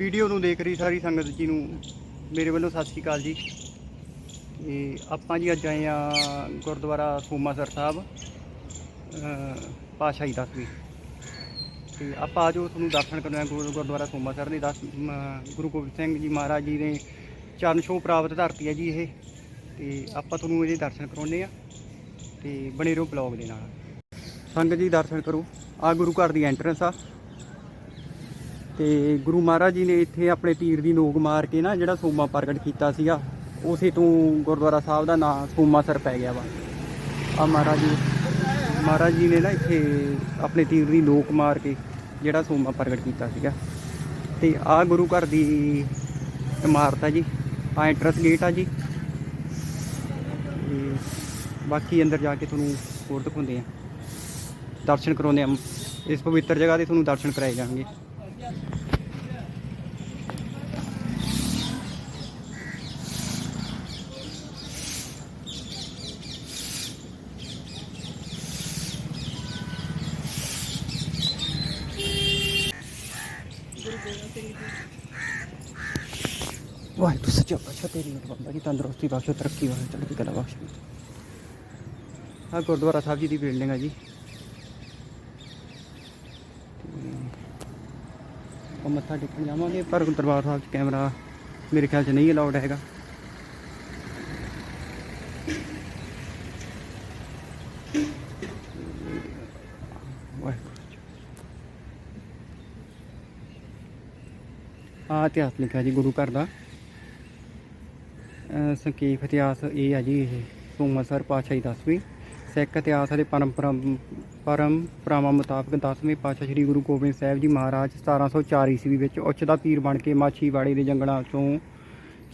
Video ਨੂੰ ਦੇਖ ਰਹੀ ਸਾਰੀ ਸੰਗਤ ਜੀ ਨੂੰ। ਮੇਰੇ ਵੱਲੋਂ ਸਤਿ ਸ਼੍ਰੀ ਅਕਾਲ ਜੀ। ਤੇ ਆਪਾਂ ਜੀ ਅੱਜ ਆਏ ਆ ਗੁਰਦੁਆਰਾ ਸੋਮਾਸਰ ਸਾਹਿਬ, ਅਹ, ਪਾਤਸ਼ਾਹੀ ਦਸਵੀਂ ਤੇ ਆਪਾਂ ਆਜੋ ਤੁਹਾਨੂੰ ਦਰਸ਼ਨ ਕਰਨਾ ਗੁਰੂ, ਗੁਰਦੁਆਰਾ ਸੋਮਾਸਰ ਦੇ। ਦਸ ਗੁਰੂ ਗੋਬਿੰਦ ਸਿੰਘ ਜੀ ਮਹਾਰਾਜ ਜੀ ਨੇ ਚਰਨ ਛੋਹ ਪ੍ਰਾਪਤ ਧਰਤੀ ਹੈ ਜੀ ਇਹ। ਤੇ ਆਪਾਂ ਤੁਹਾਨੂੰ ਇਹਦੇ ਦਰਸ਼ਨ ਕਰਾਉਣੇ ਆ ਤੇ ਬਣੇ ਰਹੋ ਬਲੌਗ ਦੇ ਨਾਲ। ਸੰਗਤ ਜੀ ਦਰਸ਼ਨ ਕਰੋ। ਆ ਗੁਰੂ ਘਰ ਦੀ ਐਂਟਰੈਂਸ ਆ। ਤੇ ਗੁਰੂ ਮਹਾਰਾਜ ਜੀ ਨੇ ਇੱਥੇ ਆਪਣੇ ਤੀਰ ਦੀ ਨੋਕ ਮਾਰ ਕੇ ਨਾ ਜਿਹੜਾ ਸੋਮਾ ਪ੍ਰਗਟ ਕੀਤਾ ਸੀਗਾ, ਉਸੇ ਤੋਂ ਗੁਰਦੁਆਰਾ ਸਾਹਿਬ ਦਾ ਨਾਮ ਸੋਮਾਸਰ ਪੈ ਗਿਆ ਵਾ। ਆ ਮਹਾਰਾਜ ਜੀ ਮਹਾਰਾਜ ਜੀ ਨੇ ਨਾ ਇੱਥੇ ਆਪਣੇ ਤੀਰ ਦੀ ਨੋਕ ਮਾਰ ਕੇ ਜਿਹੜਾ ਸੋਮਾ ਪ੍ਰਗਟ ਕੀਤਾ ਸੀਗਾ। ਤੇ ਆ ਗੁਰੂ ਘਰ ਦੀ ਇਮਾਰਤ ਆ ਜੀ ਆ ਐਂਟਰਸ ਗੇਟ ਆ ਜੀ। ਤੇ ਬਾਕੀ ਅੰਦਰ ਜਾ ਕੇ ਤੁਹਾਨੂੰ ਹੋਰ ਦਿਖਾਉਂਦੇ ਆ। ਦਰਸ਼ਨ ਕਰਾਉਂਦੇ ਆ, ਇਸ ਪਵਿੱਤਰ ਜਗ੍ਹਾ ਦੇ ਤੁਹਾਨੂੰ ਦਰਸ਼ਨ ਕਰਾਏ ਜਾਣਗੇ। ਵਾਹਿਗੁਰੂ ਸੱਚਾ ਪਾਤਸ਼ਾਹ ਤੇਰੀ ਮਿਹਰ ਬਾਬਾ ਜੀ ਤੰਦਰੁਸਤੀ ਬਖਸ਼ੋ ਤਰੱਕੀ ਬਖਸ਼ੋ ਚੜ੍ਹਦੀ ਕਲਾ ਬਖਸ਼ੋ ਆ ਗੁਰਦੁਆਰਾ ਸਾਹਿਬ ਜੀ ਦੀ ਬਿਲਡਿੰਗ ਆ ਜੀ ਤੇ ਆਪਾਂ ਮੱਥਾ ਟੇਕਣ ਜਾਵਾਂਗੇ ਪਰ ਦਰਬਾਰ ਸਾਹਿਬ 'ਚ ਕੈਮਰਾ ਮੇਰੇ ਖਿਆਲ 'ਚ ਨਹੀਂ ਅਲਾਉਡ ਹੈਗਾ ਵਾਹਿਗੁਰੂ ਆ ਇਤਿਹਾਸ ਲਿਖਿਆ ਜੀ ਗੁਰੂ ਘਰ ਦਾ। ਅਹ ਸੰਖੇਪ ਇਤਿਹਾਸ ਇਹ ਹੈ ਜੀ, ਇਹ ਸੋਮਸਰ ਪਾਤਸ਼ਾਹੀ ਦਸਵੀਂ। ਸਿੱਖ ਇਤਿਹਾਸ ਅਤੇ ਪਰੰਪਰਾ, ਪਰੰਪਰਾਵਾਂ ਮੁਤਾਬਕ 10ਵੇਂ ਪਾਤਸ਼ਾਹ ਸ੍ਰੀ ਗੁਰੂ ਗੋਬਿੰਦ ਸਾਹਿਬ ਜੀ ਮਹਾਰਾਜ 1704 ਈਸਵੀ ਵਿੱਚ ਉੱਚ ਦਾ ਪੀਰ ਬਣ ਕੇ ਮਾਛੀਵਾੜੇ ਦੇ ਜੰਗਲਾਂ ਚੋਂ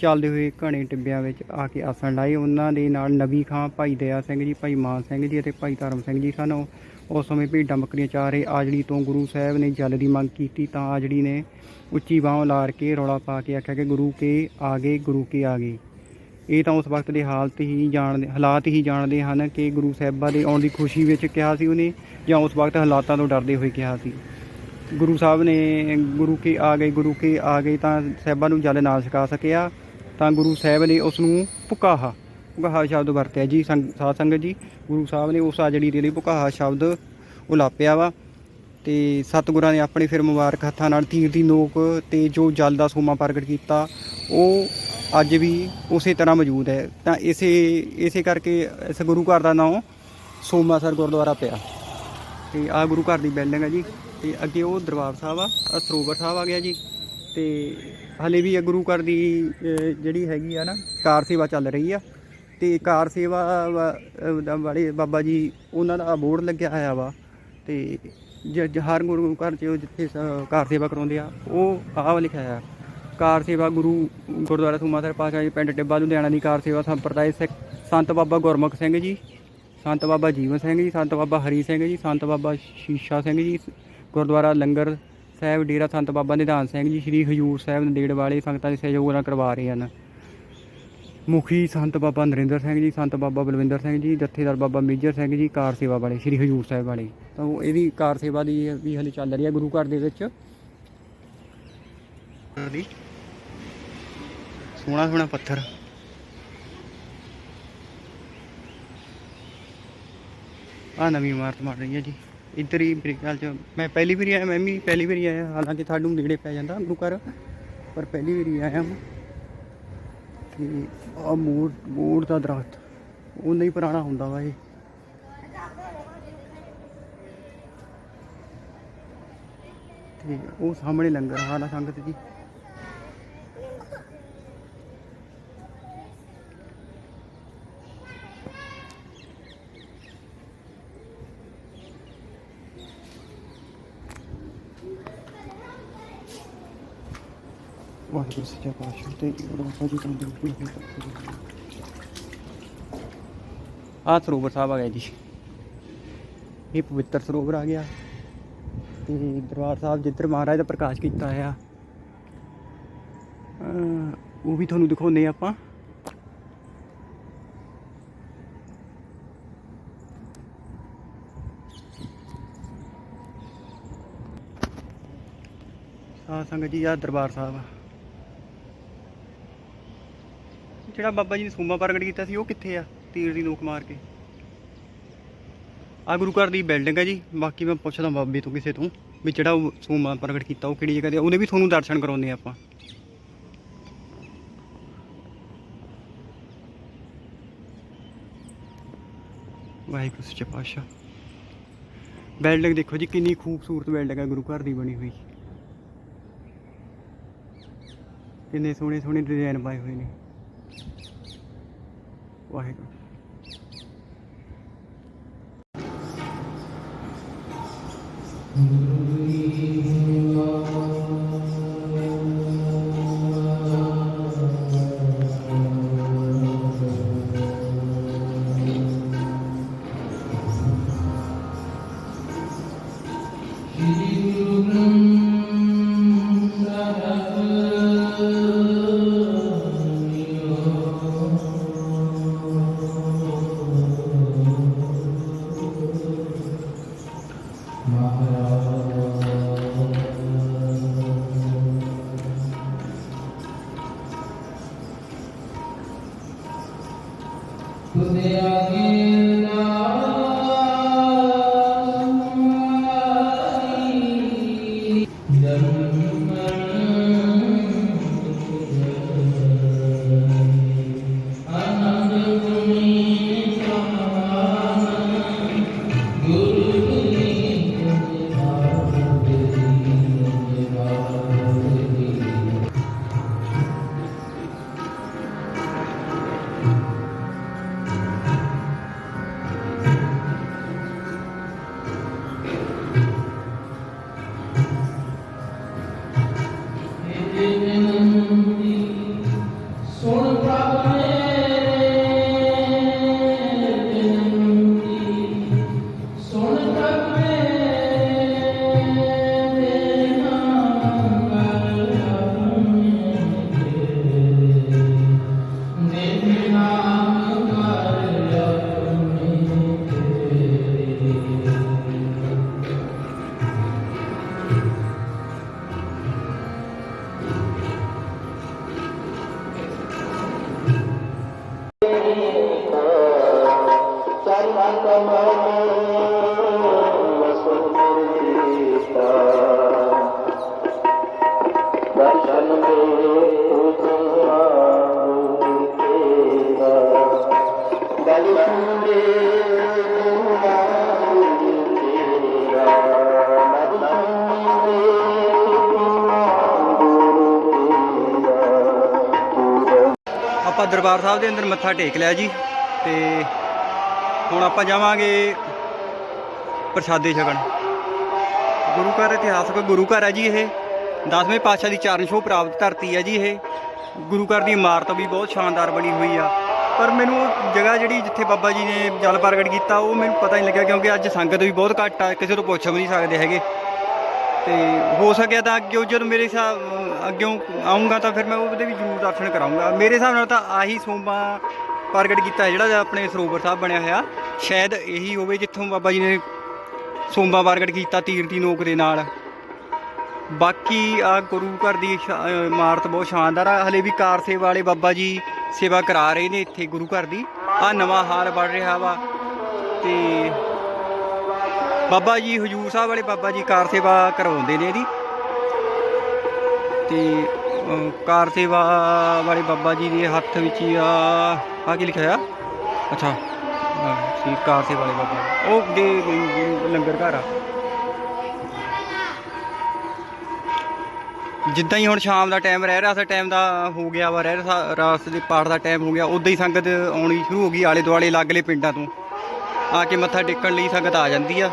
ਚੱਲਦੇ ਹੋਏ ਘਣੇ ਟਿੱਬਿਆਂ ਵਿੱਚ ਆ ਕੇ ਆਸਣ ਲਾਏ। ਉਹਨਾਂ ਦੇ ਨਾਲ ਨਬੀ ਖਾਂ, ਭਾਈ ਦਇਆ ਸਿੰਘ ਜੀ, ਭਾਈ ਮਾਨ ਸਿੰਘ ਜੀ ਅਤੇ ਭਾਈ ਧਰਮ ਸਿੰਘ ਜੀ ਸਨ। ਉਹ- ਉਸ ਸਮੇਂ ਭੇਡਾਂ ਬੱਕਰੀਆਂ ਚਾਹ ਰਹੇ। ਆਜੜੀ ਤੋਂ ਗੁਰੂ ਸਾਹਿਬ ਨੇ ਜਲ ਦੀ ਮੰਗ ਕੀਤੀ ਤਾਂ ਆਜੜੀ ਨੇ ਉੱਚੀ ਬਾਂਹ ਲਾਰ ਕੇ ਰੌਲਾ ਪਾ ਕੇ ਆਖਿਆ ਕਿ ਗੁਰੂ ਕੇ ਆਗੇ, ਗੁਰੂ ਕੇ ਆਗੇ। ਇਹ ਤਾਂ ਉਸ ਵਕਤ ਦੇ ਹਾਲਤ ਹੀ ਜਾਣਦੇ, ਹਾਲਾਤ ਹੀ ਜਾਣਦੇ ਹਨ ਕਿ ਗੁਰੂ ਸਾਹਿਬਾਂ ਦੇ ਆਉਣ ਦੀ ਖੁਸ਼ੀ ਵਿੱਚ ਕਿਹਾ ਸੀ ਉਹਨੇ ਜਾਂ ਉਸ ਵਕਤ ਹਾਲਾਤਾਂ ਤੋਂ ਡਰਦੇ ਹੋਏ ਕਿਹਾ ਸੀ। ਗੁਰੂ ਸਾਹਿਬ ਨੇ ਗੁਰੂ ਕੇ ਆ ਗਏ ਗੁਰੂ ਕੇ ਆ ਗਏ ਤਾਂ ਸਾਹਿਬਾਂ ਨੂੰ ਜਲ ਨਾ ਛਕਾ ਸਕਿਆ ਤਾਂ ਗੁਰੂ ਸਾਹਿਬ ਨੇ ਉਸ ਨੂੰ ਪੁਕਾਹਾ। ਪੁਕਾਹਾ ਸ਼ਬਦ ਵਰਤਿਆ ਜੀ, ਸੰਗ- ਸਾਧ ਸੰਗਤ ਜੀ, ਗੁਰੂ ਸਾਹਿਬ ਨੇ ਉਸ ਆਜੜੀ ਦੇ ਲਈ ਪੁਕਾਹਾ ਸ਼ਬਦ ਉਲਾਪਿਆ ਵਾ ਤੇ ਸਤਿਗੁਰਾਂ ਨੇ ਆਪਣੇ ਫਿਰ ਮੁਬਾਰਕ ਹੱਥਾਂ ਨਾਲ ਤੀਰ ਦੀ ਨੋਕ ਤੇ ਜੋ ਜਲ ਦਾ ਸੋਮਾ ਪ੍ਰਗਟ ਕੀਤਾ, ਉਹ ਅੱਜ ਵੀ ਉਸੇ ਤਰ੍ਹਾਂ ਮੌਜੂਦ ਹੈ। ਤਾਂ ਇਸੇ ਇਸੇ ਕਰਕੇ ਇਸ ਗੁਰੂ ਘਰ ਦਾ ਨਾਮ ਸੋਮਾਸਰ ਗੁਰਦੁਆਰਾ ਪਿਆ। ਤੇ ਆ ਗੁਰੂ ਘਰ ਦੀ ਬਿਲਡਿੰਗ ਹੈ ਜੀ, ਤੇ ਅੱਗੇ ਉਹ ਦਰਬਾਰ ਸਾਹਿਬ ਆ ਸਰੋਵਰ ਸਾਹਿਬ ਆ ਗਿਆ ਜੀ, ਤੇ ਹਲੇ ਵੀ ਇਹ ਗੁਰੂ ਘਰ ਦੀ ਜਿਹੜੀ ਹੈਗੀ ਆ ਨਾ, ਕਾਰ ਸੇਵਾ ਚੱਲ ਰਹੀ ਆ। ਤੇ ਕਾਰ ਸੇਵਾ ਵਾ- ਵਾਲੇ ਬਾਬਾ ਜੀ, ਉਹਨਾਂ ਦਾ ਬੋਰਡ ਲੱਗਿਆ ਹੋਇਆ ਵਾ। ਤੇ ਜ- ਹਰ ਗੁਰੂ ਘਰ 'ਚ ਜਿੱਥੇ ਸ- ਕਾਰ ਸੇਵਾ ਕਰਾਉਂਦੇ ਆ, ਉਹ ਆਹ ਲਿਖਿਆ ਆ ਕਾਰ ਸੇਵਾ ਗੁਰੂ ਗੁਰਦੁਆਰਾ ਸੂਮਾਸਰ ਪਾਤਸ਼ਾਹ ਜੀ, ਪਿੰਡ ਟਿੱਬਾ ਲੁਧਿਆਣਾ ਦੀ ਕਾਰ ਸੇਵਾ ਸੰਪਰਦਾਇ ਸਿੱਖ ਸੰਤ ਬਾਬਾ ਗੁਰਮੁਖ ਸਿੰਘ ਜੀ, ਸੰਤ ਬਾਬਾ ਜੀਵਨ ਸਿੰਘ ਜੀ, ਸੰਤ ਬਾਬਾ ਹਰੀ ਸਿੰਘ ਜੀ, ਸੰਤ ਬਾਬਾ ਸ਼ੀਸ਼ਾ ਸਿੰਘ ਜੀ, ਗੁਰਦੁਆਰਾ ਲੰਗਰ ਸਾਹਿਬ, ਡੇਰਾ ਸੰਤ ਬਾਬਾ ਨਿਧਾਨ ਸਿੰਘ ਜੀ, ਸ੍ਰੀ ਹਜੂਰ ਸਾਹਿਬ ਨੰਦੇੜ ਵਾਲੇ ਸੰਗਤਾਂ ਦੇ ਸਹਿਯੋਗ ਨਾਲ ਕਰਵਾ ਰਹੇ ਹਨ। ਮੁਖੀ ਸੰਤ ਬਾਬਾ ਨਰਿੰਦਰ ਸਿੰਘ ਜੀ, ਸੰਤ ਬਾਬਾ ਬਲਵਿੰਦਰ ਸਿੰਘ ਜੀ, ਜਥੇਦਾਰ ਬਾਬਾ ਮੇਜਰ ਸਿੰਘ ਜੀ, ਕਾਰ ਸੇਵਾ ਵਾਲੇ, ਸ੍ਰੀ ਹਜੂਰ ਸਾਹਿਬ ਵਾਲੇ। ਤਾਂ ਉਹ ਇਹਦੀ ਕਾਰ ਸੇਵਾ ਦੀ ਵੀ ਹਲੇ ਚੱਲ ਰਹੀ ਹੈ, ਗੁਰੂ ਘਰ ਦੇ ਵਿੱਚ। ਦੀ ਸੋਹਣਾ ਸੋਹਣਾ ਪੱਥਰ। ਆ ਨਵੀਂ ਇਮਾਰਤ ਬਣ ਰਹੀ ਹੈ ਜੀ। ਇੱਧਰ ਹੀ ਮੇਰੇ ਖਿਆਲ ਚ ਮੈਂ ਪਹਿਲੀ ਵਾਰੀ ਆਇਆ, ਮੈਂ ਵੀ ਪਹਿਲੀ ਵਾਰੀ ਆਇਆ, ਹਾਲਾਂਕਿ ਤੁਹਾਨੂੰ ਨੇੜੇ ਪੈ ਜਾਂਦਾ ਗੁਰੂ ਘਰ, ਪਰ ਪਹਿਲੀ ਵਾਰੀ ਆਇਆ ਮੈਂ। ਤੇ ਆ ਮੋੜ ਮੋੜ ਦਾ ਦਰਖਤ, ਉਹ ਨਹੀਂ ਪੁਰਾਣਾ ਹੁੰਦਾ ਵਾ ਇਹ। ਤੇ ਉਹ ਸਾਹਮਣੇ ਲੰਗਰ ਹਾਲਾ ਸੰਗਤ ਜੀ। ਵਾਹਿਗੁਰੂ ਸੱਚਾ ਪਾਤਸ਼ਾਹ ਤੇ ਬਾਬਾ ਜੀ ਤੰਦਰੁਸਤੀ ਬਖਸ਼ੋ ਆ ਸਰੋਵਰ ਸਾਹਿਬ ਆ ਗਿਆ ਜੀ। ਇਹ ਪਵਿੱਤਰ ਸਰੋਵਰ ਆ ਗਿਆ। ਤੇ ਦਰਬਾਰ ਸਾਹਿਬ ਜਿੱਧਰ ਮਹਾਰਾਜ ਦਾ ਪ੍ਰਕਾਸ਼ ਕੀਤਾ ਆ ਉਹ ਵੀ ਤੁਹਾਨੂੰ ਦਿਖਾਉਂਦੇ ਆ ਆਪਾਂ। ਆ ਸੰਗਤ ਜੀ ਆ ਦਰਬਾਰ ਸਾਹਿਬ ਜਿਹੜਾ ਬਾਬਾ ਜੀ ਨੇ ਸੂਮਾ ਪ੍ਰਗਟ ਕੀਤਾ ਸੀ, ਉਹ ਕਿੱਥੇ ਆ? ਤੀਰ ਦੀ ਨੋਕ ਮਾਰ ਕੇ। ਆ ਗੁਰੂ ਘਰ ਦੀ ਬਿਲਡਿੰਗ ਹੈ ਜੀ। ਬਾਕੀ ਮੈਂ ਪੁੱਛਦਾ ਬਾਬੇ ਤੋਂ ਕਿਸੇ ਤੋਂ ਵੀ ਜਿਹੜਾ ਉਹ ਸੂਮਾ ਪ੍ਰਗਟ ਕੀਤਾ, ਉਹ ਕਿਹੜੀ ਜਗ੍ਹਾ ਤੇ ਉਹਨੇ ਵੀ ਤੁਹਾਨੂੰ ਦਰਸ਼ਨ ਕਰਾਉਂਦੇ ਆ ਆਪਾਂ। ਵਾਹਿਗੁਰੂ ਸੱਚੇ ਪਾਤਸ਼ਾਹ। ਬਿਲਡਿੰਗ ਦੇਖੋ ਜੀ, ਕਿੰਨੀ ਖੂਬਸੂਰਤ ਬਿਲਡਿੰਗ ਹੈ ਗੁਰੂ ਘਰ ਦੀ ਬਣੀ ਹੋਈ। ਕਿੰਨੇ ਸੋਹਣੇ ਸੋਹਣੇ ਡਿਜ਼ਾਈਨ ਪਾਏ ਹੋਏ ਨੇ। ਵਾਹਿਗੁਰੂ। ਤੁਦੇ ਆਪਾਂ ਦਰਬਾਰ ਸਾਹਿਬ ਦੇ ਅੰਦਰ ਮੱਥਾ ਟੇਕ ਲਿਆ ਜੀ ਤੇ ਹੁਣ ਆਪਾਂ ਜਾਵਾਂਗੇ ਪ੍ਰਸ਼ਾਦੇ ਛਕਣ। ਗੁਰੂ ਘਰ ਇਤਿਹਾਸਕ ਗੁਰੂ ਘਰ ਹੈ ਜੀ ਇਹ। 10ਵੇਂ ਪਾਤਸ਼ਾਹ ਦੀ ਚਰਨ ਛੋਹ ਪ੍ਰਾਪਤ ਧਰਤੀ ਹੈ ਜੀ ਇਹ। ਗੁਰੂ ਘਰ ਦੀ ਇਮਾਰਤ ਵੀ ਬਹੁਤ ਸ਼ਾਨਦਾਰ ਬਣੀ ਹੋਈ ਆ। ਪਰ ਮੈਨੂੰ ਉਹ ਜਗ੍ਹਾ ਜਿਹੜੀ ਜਿੱਥੇ ਬਾਬਾ ਜੀ ਨੇ ਜਲ ਪ੍ਰਗਟ ਕੀਤਾ, ਉਹ ਮੈਨੂੰ ਪਤਾ ਨਹੀਂ ਲੱਗਿਆ ਕਿਉਂਕਿ ਅੱਜ ਸੰਗਤ ਵੀ ਬਹੁਤ ਘੱਟ ਆ, ਕਿਸੇ ਤੋਂ ਪੁੱਛ ਵੀ ਨਹੀਂ ਸਕਦੇ ਹੈਗੇ। ਤੇ ਹੋ ਸਕਿਆ ਤਾਂ ਅੱਗੇ ਜਦੋਂ ਮੇਰੇ ਹਿਸਾਬ ਅੱਗੇ ਆਉਂਗਾ ਤਾਂ ਫਿਰ ਮੈਂ ਉਹਦੇ ਵੀ ਜ਼ਰੂਰ ਦਰਸ਼ਨ ਕਰਾਉਂਗਾ ਮੇਰੇ ਹਿਸਾਬ ਨਾਲ ਤਾਂ ਆਹੀ ਸੋਮਾ ਪ੍ਰਗਟ ਕੀਤਾ ਜਿਹੜਾ ਆਪਣੇ ਸਰੋਵਰ ਸਾਹਿਬ ਬਣਿਆ ਹੋਇਆ। ਸ਼ਾਇਦ ਇਹੀ ਹੋਵੇ ਜਿੱਥੋਂ ਬਾਬਾ ਜੀ ਨੇ ਸੋਮਾ ਪ੍ਰਗਟ ਕੀਤਾ ਤੀਰ ਦੀ ਨੋਕ ਦੇ ਨਾਲ। ਬਾਕੀ ਆ ਗੁਰੂ ਘਰ ਦੀ ਸ਼ਾ- ਇਮਾਰਤ ਬਹੁਤ ਸ਼ਾਨਦਾਰ ਆ। ਹਲੇ ਵੀ ਕਾਰ ਸੇਵਾ ਵਾਲੇ ਬਾਬਾ ਜੀ ਸੇਵਾ ਕਰਾ ਰਹੇ ਨੇ ਇੱਥੇ ਗੁਰੂ ਘਰ ਦੀ। ਆ ਨਵਾਂ ਹਾਲ ਬਣ ਰਿਹਾ ਵਾ। ਤੇ ਬਾਬਾ ਜੀ, ਹਜੂਰ ਸਾਹਿਬ ਵਾਲੇ ਬਾਬਾ ਜੀ ਕਾਰ ਸੇਵਾ ਕਰਵਾਉਂਦੇ ਨੇ ਇਹਦੀ। ਤੇ ਕਾਰ ਸੇਵਾ ਵਾਲੇ ਬਾਬਾ ਜੀ ਦੇ ਹੱਥ ਵਿੱਚ ਹੀ ਆ ਆ ਕੀ ਲਿਖਿਆ ਆ? ਅੱਛਾ। ਆਹ, ਸੀ ਕਾਰ ਸੇਵਾ ਵਾਲੇ ਬਾਬਾ। ਉਹ ਦੇ ਲੰਗਰ ਘਰ ਆ। ਜਿੱਦਾਂ ਹੀ ਹੁਣ ਸ਼ਾਮ ਦਾ ਟਾਈਮ ਰਹਿ ਰਿਹਾ ਸੀ ਟਾਈਮ ਦਾ ਹੋ ਗਿਆ ਵਾ ਰਹਿ ਰਿਹਾ ਰਾਤ ਦੇ ਪਾਠ ਦਾ ਟਾਈਮ ਹੋ ਗਿਆ ਉਦਾਂ ਹੀ ਸੰਗਤ ਆਉਣੀ ਸ਼ੁਰੂ ਹੋ ਗਈ ਆਲੇ ਦੁਆਲੇ ਲਾਗਲੇ ਪਿੰਡਾਂ ਤੋਂ। ਆ ਕੇ ਮੱਥਾ ਟੇਕਣ ਲਈ ਸੰਗਤ ਆ ਜਾਂਦੀ ਆ।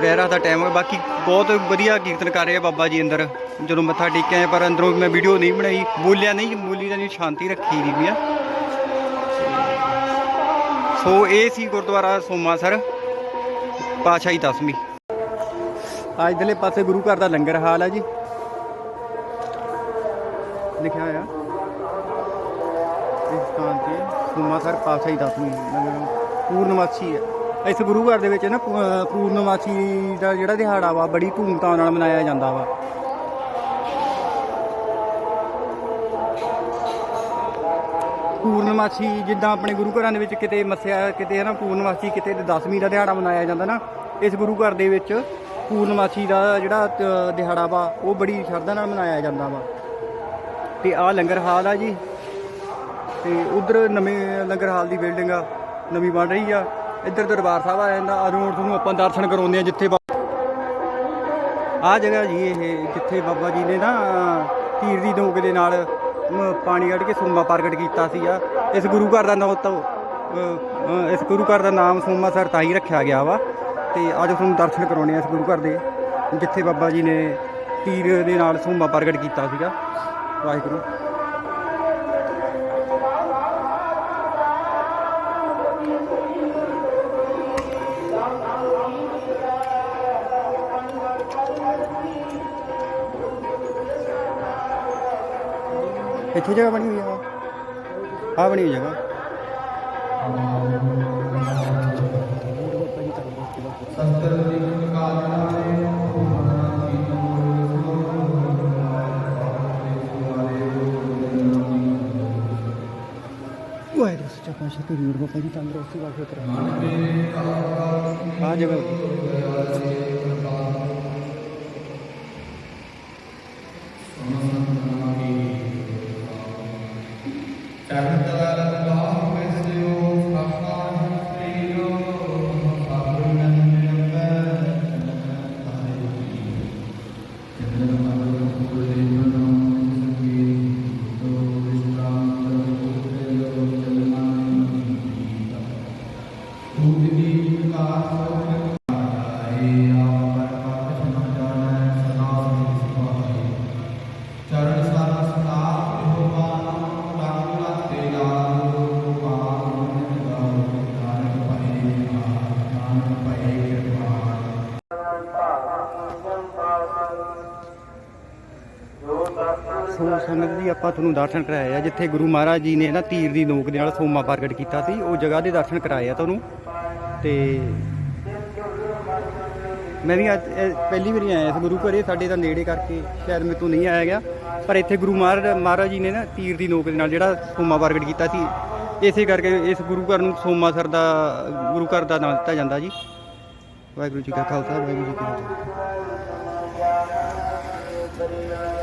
ਰਹਿ ਰਾਤ ਦਾ ਟਾਈਮ ਬਾਕੀ ਬਹੁਤ ਵਧੀਆ ਕੀਰਤਨ ਕਰ ਰਹੇ ਆ ਬਾਬਾ ਜੀ ਅੰਦਰ। ਜਦੋਂ ਮੱਥਾ ਟੇਕਿਆ ਪਰ ਅੰਦਰੋਂ ਮੈਂ ਵੀਡੀਓ ਨਹੀਂ ਬਣਾਈ ਬੋਲਿਆ ਨਹੀਂ ਬੋਲੀ ਦਾ ਨਹੀਂ ਸ਼ਾਂਤੀ ਰੱਖੀ ਦੀ ਵੀ ਆ ਸੋ ਇਹ ਸੀ ਗੁਰਦੁਆਰਾ ਸੋਮਾ ਸਰ ਪਾਸ਼ਾਹੀ ਦਸਵੀਂ। ਆ ਇਧਰਲੇ ਪਾਸੇ ਗੁਰੂ ਘਰ ਦਾ ਲੰਗਰ ਹਾਲ ਆ ਜੀ। ਲਿਖਿਆ ਹੋਇਆ। ਇਸ ਸਥਾਨ ਤੇ ਸੋਮਾ ਸਰ ਪਾਸ਼ਾਹੀ ਦਸਵੀਂ ਲੰਗਰ ਪੂਰਨਮਾਸੀ ਹੈ। ਇਸ ਗੁਰੂ ਘਰ ਦੇ ਵਿੱਚ ਨਾ ਪੂ- ਪੂਰਨਮਾਸੀ ਦਾ ਜਿਹੜਾ ਦਿਹਾੜਾ ਵਾ, ਬੜੀ ਧੂਮਧਾਮ ਨਾਲ ਮਨਾਇਆ ਜਾਂਦਾ ਵਾ। ਪੂਰਨਮਾਸ਼ੀ ਜਿੱਦਾਂ ਆਪਣੇ ਗੁਰੂ ਘਰਾਂ ਦੇ ਵਿੱਚ ਕਿਤੇ ਮੱਸਿਆ, ਕਿਤੇ ਹੈ ਨਾ ਪੂਰਨਮਾਸ਼ੀ, ਕਿਤੇ ਤੇ ਦਸਵੀਂ ਦਾ ਦਿਹਾੜਾ ਮਨਾਇਆ ਜਾਂਦਾ ਨਾ, ਇਸ ਗੁਰੂ ਘਰ ਦੇ ਵਿੱਚ ਪੂਰਨਮਾਸ਼ੀ ਦਾ ਜਿਹੜਾ ਦਿਹਾੜਾ ਵਾ, ਉਹ ਬੜੀ ਸ਼ਰਧਾ ਨਾਲ ਮਨਾਇਆ ਜਾਂਦਾ ਵਾ। ਤੇ ਆਹ ਲੰਗਰ ਹਾਲ ਆ ਜੀ। ਤੇ ਉਧਰ ਨਵੇਂ ਲੰਗਰ ਹਾਲ ਦੀ ਬਿਲਡਿੰਗ ਆ, ਨਵੀਂ ਬਣ ਰਹੀ ਆ। ਇੱਧਰ ਦਰਬਾਰ ਸਾਹਿਬ ਆ ਜਾਂਦਾ ਆ ਤੁਹਾਨੂੰ ਆਪਾਂ ਦਰਸ਼ਨ ਕਰਾਉਂਦੇ ਆ ਜਿੱਥੇ ਆ ਜਗ੍ਹਾ ਜੀ ਇਹ, ਜਿੱਥੇ ਬਾਬਾ ਜੀ ਨੇ ਨਾ ਤੀਰ ਦੀ ਨੋਕ ਦੇ ਨਾਲ ਅਮ, ਪਾਣੀ ਕੱਢ ਕੇ ਸੋਮਾ ਪ੍ਰਗਟ ਕੀਤਾ ਸੀਗਾ। ਇਸ ਗੁਰੂ ਘਰ ਦਾ ਨਾਮ ਤਾਂ ਅ, ਅ, ਇਸ ਗੁਰੂ ਘਰ ਦਾ ਨਾਮ ਸੋਮਾ ਸਰ ਤਾਂ ਹੀ ਰੱਖਿਆ ਗਿਆ ਵਾ। ਤੇ ਅੱਜ ਤੁਹਾਨੂੰ ਦਰਸ਼ਨ ਕਰਾਉਣੇ ਆ ਇਸ ਗੁਰੂ ਘਰ ਦੇ ਜਿੱਥੇ ਬਾਬਾ ਜੀ ਨੇ ਤੀਰ ਦੇ ਨਾਲ ਸੋਮਾ ਪ੍ਰਗਟ ਕੀਤਾ ਸੀਗਾ। ਵਾਹਿਗੁਰੂ। ਇੱਥੇ ਜਗ੍ਹਾ ਬਣੀ ਹੋਈ ਆ ਆ ਬਣੀ ਹੋਈ ਜਗ੍ਹਾ। ਵਾਹਿਗੁਰੂ ਸੱਚਾ ਪਾਤਸ਼ਾਹ ਤੇ ਵੀਰ ਬਾਬਾ ਜੀ, ਤੰਦਰੁਸਤੀ ਵਾਸਤੇ ਕਰਾ ਆ ਜਗ੍ਹਾ। ਆਪਾਂ ਤੁਹਾਨੂੰ ਦਰਸ਼ਨ ਕਰਾਏ ਆ, ਜਿੱਥੇ ਗੁਰੂ ਮਹਾਰਾਜ ਜੀ ਨੇ ਨਾ ਤੀਰ ਦੀ ਨੋਕ ਦੇ ਨਾਲ ਸੋਮਾ ਪ੍ਰਗਟ ਕੀਤਾ ਸੀ, ਉਹ ਜਗ੍ਹਾ ਦੇ ਦਰਸ਼ਨ ਕਰਾਏ ਆ ਤੁਹਾਨੂੰ। ਤੇ ਮੈਂ ਵੀ ਅੱਜ ਪਹਿਲੀ ਵਾਰੀ ਆਇਆ ਇਸ ਗੁਰੂ ਘਰੇ, ਸਾਡੇ ਤਾਂ ਨੇੜੇ ਕਰਕੇ ਸ਼ਾਇਦ ਮੇਰੇ ਤੋਂ ਨਹੀਂ ਆਇਆ ਗਿਆ, ਪਰ ਇੱਥੇ ਗੁਰੂ ਮਹਾਰਾਜ ਮਹਾਰਾਜ ਜੀ ਨੇ ਨਾ ਤੀਰ ਦੀ ਨੋਕ ਦੇ ਨਾਲ ਜਿਹੜਾ ਸੋਮਾ ਪ੍ਰਗਟ ਕੀਤਾ ਸੀ, ਇਸੇ ਕਰਕੇ ਇਸ ਗੁਰੂ ਘਰ ਨੂੰ ਸੋਮਾ ਸਰ ਦਾ, ਗੁਰੂ ਘਰ ਦਾ ਨਾਮ ਦਿੱਤਾ ਜਾਂਦਾ ਜੀ। ਵਾਹਿਗੁਰੂ ਜੀ ਕਾ ਖਾਲਸਾ, ਵਾਹਿਗੁਰੂ ਜੀ ਕੀ ਫਤਿਹ।